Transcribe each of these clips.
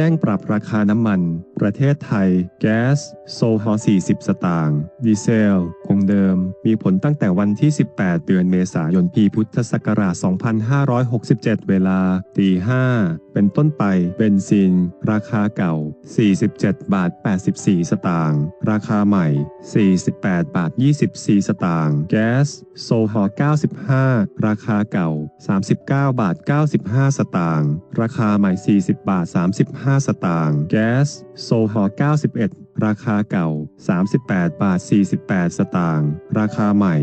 แจ้งปรับราคาน้ำมัน ประเทศไทย แก๊ส โซฮอล์40 สตางค์ ดีเซล งเดิม มีผลตั้งแต่วันที่ 18 เดือนเมษายนปีพุทธศักราช 2567 เวลาตี5เป็นต้นไปเบนซิน ราคาเก่า 47 บาท 84 สตางค์ ราคาใหม่ 48 บาท 24 สตางค์ แก๊ส โซฮอล์95 ราคาเก่า 39 บาท 95 สตางค์ ราคาใหม่ 40 บาท 35 สตางค์ แก๊ส โซฮอล์91 ราคาเก่า 38 บาท 48 สตางค์ ราคาใหม่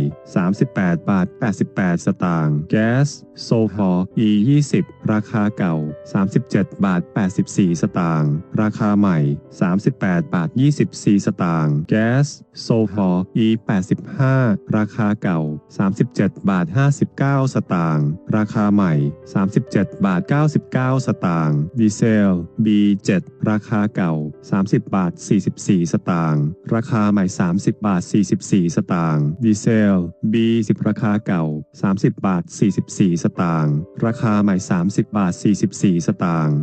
38 บาท 88 สตางค์ แก๊ส โซฮอล์ E 20 ราคาเก่า 37 บาท 84 สตางค์ ราคาใหม่ 38 บาท 24 สตางค์ แก๊ส โซฮอล์ E 85 ราคาเก่า 37 บาท 59 สตางค์ ราคาใหม่ 37 บาท 99 สตางค์ ดีเซล B 7 ราคาเก่า 30 บาท 44สตางค์ ราคาใหม่ 30 บาท 44 สตางค์ ดีเซล B 10 ราคาเก่า 30 บาท 44 สตางค์ ราคาใหม่ 30 บาท 44 สตางค์